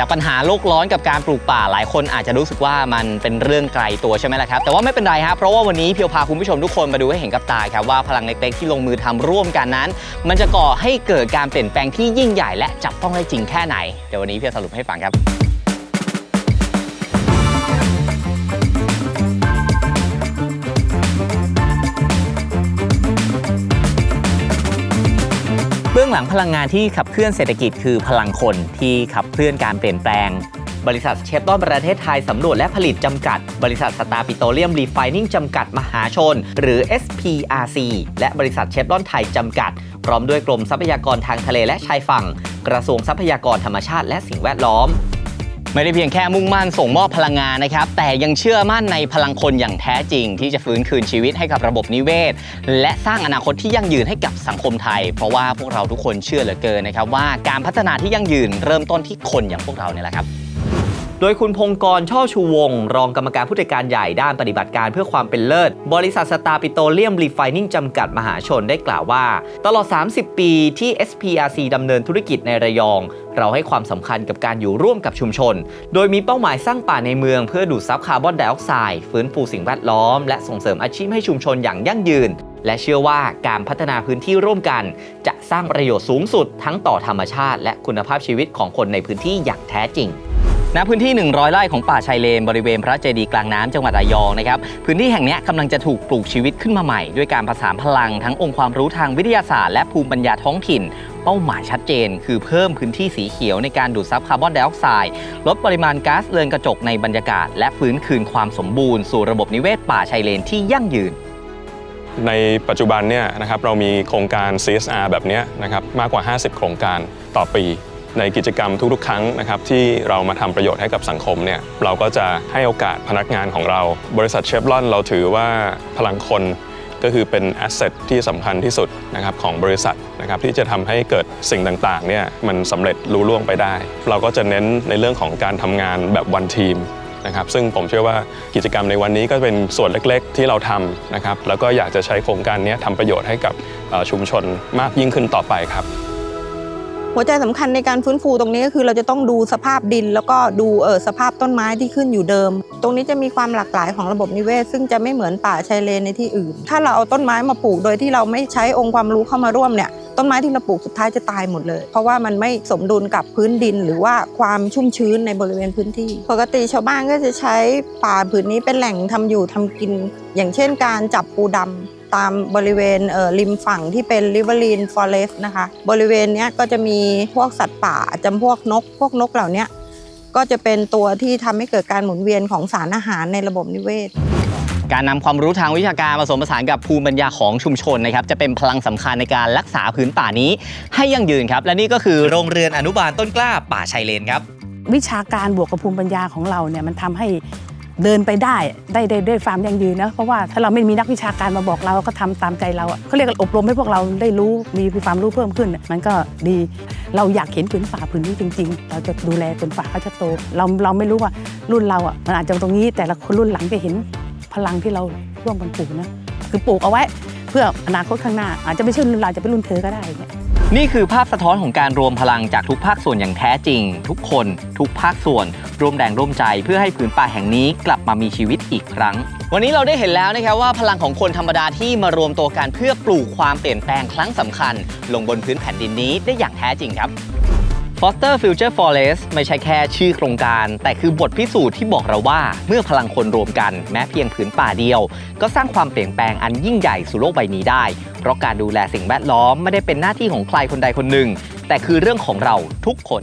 จากปัญหาโลกร้อนกับการปลูกป่าหลายคนอาจจะรู้สึกว่ามันเป็นเรื่องไกลตัวใช่ไหมล่ะครับแต่ว่าไม่เป็นไรครับเพราะว่าวันนี้เพียวพาคุณผู้ชมทุกคนมาดูให้เห็นกับตาครับว่าพลังเล็กๆที่ลงมือทำร่วมกันนั้น มันจะก่อให้เกิดการเปลี่ยนแปลงที่ยิ่งใหญ่และจับต้องได้จริงแค่ไหนเดี๋ยววันนี้เพียวสรุปให้ฟังครับ องหลังพลังงานที่ขับเคลื่อนเศรษฐกิจคือพลังคนที่ขับเคลื่อนการเปลี่ยนแปลง บริษัทเชฟรอนประเทศไทยสำรวจและผลิตจำกัด บริษัทสตาร์ปิโตรเลียมรีไฟนิ่งจำกัดมหาชน หรือ SPRC และบริษัทเชฟรอนไทยจำกัด พร้อมด้วยกรมทรัพยากรทางทะเลและชายฝั่ง กระทรวงทรัพยากรธรรมชาติและสิ่งแวดล้อม ไม่ได้เพียงแค่มุ่งมั่นส่งมอบพลังงานนะครับ แต่ยังเชื่อมั่นในพลังคนอย่างแท้จริง ที่จะฟื้นคืนชีวิตให้กับระบบนิเวศ และสร้างอนาคตที่ยั่งยืนให้กับสังคมไทย เพราะว่าพวกเราทุกคนเชื่อเหลือเกินนะครับว่าการพัฒนาที่ยั่งยืนเริ่มต้นที่คนอย่างพวกเราเนี่ยแหละครับ โดยคุณพงกรช่อชูวงศ์รองกรรมการผู้จัดการใหญ่ด้านปฏิบัติการเพื่อความเป็นเลิศ บริษัทสตาร์ปิโตรเลียมรีไฟนิ่งจำกัดมหาชนได้กล่าวว่า ตลอด 30 ปีที่ SPRC ดำเนินธุรกิจในระยอง เราให้ความสำคัญกับการอยู่ร่วมกับชุมชน โดยมีเป้าหมายสร้างป่าในเมือง เพื่อดูดซับคาร์บอนไดออกไซด์ฟื้นฟูสิ่งแวดล้อม และส่งเสริมอาชีพให้ชุมชนอย่างยั่งยืนและเชื่อว่าการพัฒนาพื้นที่ร่วมกัน จะสร้างประโยชน์สูงสุดทั้งต่อธรรมชาติ และคุณภาพชีวิตของคนในพื้นที่อย่างแท้จริง ณพื้นที่ 100 ไร่ของป่าชายเลน บริเวณพระเจดีย์กลางน้ำจังหวัดระยองนะครับพื้นที่แห่งนี้กำลังจะถูกปลูกชีวิตขึ้นมาใหม่ ด้วยการผสานพลังทั้งองค์ความรู้ทางวิทยาศาสตร์และภูมิปัญญาท้องถิ่น เป้าหมายชัดเจน คือเพิ่มพื้นที่สีเขียวในการดูดซับคาร์บอนไดออกไซด์ลดปริมาณก๊าซเรือนกระจกในบรรยากาศ และฟื้นคืนความสมบูรณ์สู่ระบบนิเวศป่าชายเลนที่ยั่งยืนในปัจจุบันเนี่ยนะครับเรามีโครงการ CSR แบบนี้นะครับมากกว่า 50 โครงการต่อปี ในกิจกรรมทุกๆ ครั้งนะครับที่เรามาทำประโยชน์ให้กับสังคมเนี่ยเราก็จะให้โอกาสพนักงานของเรา บริษัทเชฟรอนเราถือว่าพลังคนก็คือเป็นแอสเซทที่สำคัญที่สุดนะครับของบริษัทนะครับที่จะทำให้เกิดสิ่งต่างๆเนี่ยมันสำเร็จลุล่วงไปได้ เราก็จะเน้นในเรื่องของการทำงานแบบวันทีมนะครับซึ่งผมเชื่อว่ากิจกรรมในวันนี้ก็เป็นส่วนเล็กๆ ที่เราทำนะครับแล้วก็อยากจะใช้โครงการนี้ทำประโยชน์ให้กับชุมชนมากยิ่งขึ้นต่อไปครับ หัวใจสำคัญในการฟื้นฟูตรงนี้ก็คือเราจะต้องดูสภาพดิน แล้วก็ดูเออสภาพต้นไม้ที่ขึ้นอยู่เดิม ตรงนี้จะมีความหลากหลายของระบบนิเวศ ซึ่งจะไม่เหมือนป่าชายเลนในที่อื่น ถ้าเราเอาต้นไม้มาปลูกโดยที่เราไม่ใช้องค์ความรู้เข้ามาร่วมเนี่ยต้นไม้ที่เราปลูกสุดท้ายจะตายหมดเลย เพราะว่ามันไม่สมดุลกับพื้นดิน หรือว่าความชุ่มชื้นในบริเวณพื้นที่ ปกติชาวบ้านก็จะใช้ป่าผืนนี้เป็นแหล่งทำอยู่ทำกิน อย่างเช่น การจับปูดำ ตามบริเวณเอ่อริมฝั่งที่เป็น riverine forest นะคะ บริเวณเนี้ยก็จะมีพวกสัตว์ป่าจำพวกนก พวกนกเหล่าเนี้ยก็จะเป็นตัวที่ทำให้เกิดการหมุนเวียนของสารอาหารในระบบนิเวศการนำความรู้ทางวิชาการผสมผสานกับภูมิปัญญาของชุมชนนะครับจะเป็นพลังสำคัญในการรักษาพื้นป่านี้ ให้ยั่งยืนครับ และนี่ก็คือโรงเรือนอนุบาลต้นกล้าป่าชายเลนครับ วิชาการบวกกับภูมิปัญญาของเราเนี่ยมันทำให้ เดินไปได้ได้ได้ได้วยความยั่งยืนนะเพราะว่าถ้าเราไม่มีนักวิชาการมาบอกเราก็ทำตามใจเราอะเขาเรียกกันอบรมให้พวกเราได้รู้มีความรู้เพิ่มขึ้น มันก็ดีเราอยากเห็นผืนป่าผืนนี้จริง ๆ เราจะดูแลจนป่าเขาจะโต เราเราไม่รู้ว่ารุ่นเราอะมันอาจจะตรงนี้ แต่ละคนรุ่นหลังจะเห็นพลังที่เราร่วมกันปลูกนะคือปลูกเอาไว้ เพื่ออนาคตข้างหน้า อาจจะไม่ใช่รุ่นเราจจะเป็นรุ่นเธอก็ได้เนี่ย นี่คือภาพสะท้อนของการรวมพลังจากทุกภาคส่วนอย่างแท้จริง ทุกคน ทุกภาคส่วน ร่วมแรงร่วมใจเพื่อให้ผืนป่าแห่งนี้กลับมามีชีวิตอีกครั้ง วันนี้เราได้เห็นแล้วนะครับว่าพลังของคนธรรมดาที่มารวมตัวกันเพื่อปลูกความเปลี่ยนแปลงครั้งสำคัญ ลงบนพื้นแผ่นดินนี้ได้อย่างแท้จริงครับ Foster Future Forest ไม่ใช่แค่ชื่อโครงการ แต่คือบทพิสูจน์ที่บอกเราว่า เมื่อพลังคนรวมกันแม้เพียงผืนป่าเดียว ก็สร้างความเปลี่ยนแปลงอันยิ่งใหญ่สู่โลกใบนี้ได้ เพราะการดูแลสิ่งแวดล้อมไม่ได้เป็นหน้าที่ของใครคนใดคนหนึ่ง แต่คือเรื่องของเราทุกคน